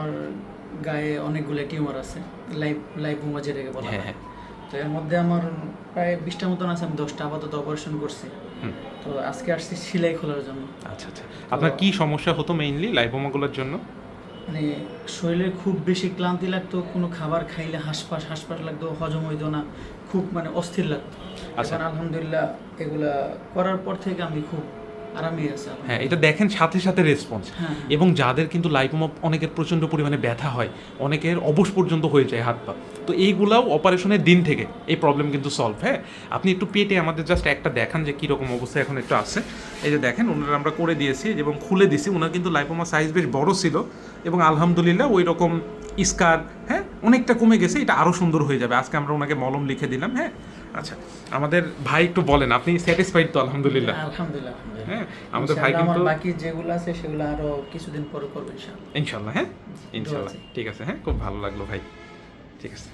আমার গায়ে অনেকগুলো টিউমার আছে লাইভ লাইভোমা যেটাকে বলা হ্যাঁ, হয় হ্যাঁ। তো এর মধ্যে আমার প্রায় বিশটা মতন আছে আমি দশটা আপাতত অপারেশন করছি। তো আজকে আসছি সেলাই খোলার জন্য আচ্ছা আচ্ছা আপনার কি সমস্যা হতো মেইনলি লাইপোমাগুলোর জন্য মানে শরীরে খুব বেশি ক্লান্তি লাগতো কোনো খাবার খাইলে হাঁসফাঁস হাঁসফাঁস লাগতো হজম হইতো না খুব মানে অস্থির লাগতো আচ্ছা। এখন আলহামদুলিল্লাহ এগুলা করার পর থেকে আমি খুব। হ্যাঁ এটা দেখেন সাথে সাথে রেসপন্স হ্যাঁ, এবং যাদের কিন্তু লাইপোমা অনেকের প্রচণ্ড পরিমাণে ব্যথা হয় অনেকের অবশ পর্যন্ত হয়ে যায় হাত পা। তো এইগুলাও অপারেশনের দিন থেকে এই প্রবলেম কিন্তু সলভ হ্যাঁ? আপনি একটু পেটে আমাদের জাস্ট একটা দেখান যে কীরকম অবস্থা এখন একটু আছে। এই যে দেখেন ওনারা আমরা করে দিয়েছি এবং খুলে দিয়েছি ওনার কিন্তু লাইপোমা সাইজ বেশ বড় ছিল এবং আলহামদুলিল্লাহ ওই রকম স্কার হ্যাঁ অনেকটা কমে গেছে। এটা আরও সুন্দর হয়ে যাবে। আজকে আমরা ওনাকে মলম লিখে দিলাম হ্যাঁ? আচ্ছা আমাদের ভাই একটু বলেন আপনি স্যাটিসফাইড তো আলহামদুলিল্লাহ? আলহামদুলিল্লাহ আলহামদুলিল্লাহ। হ্যাঁ আমাদের ভাই কিন্তু বাকি যেগুলো আছে সেগুলো আরও কিছুদিন পরে করব ইনশাআল্লাহ। ইনশাআল্লাহ হ্যাঁ? ইনশাআল্লাহ ঠিক আছে হ্যাঁ? খুব ভালো লাগল ভাই। ঠিক আছে।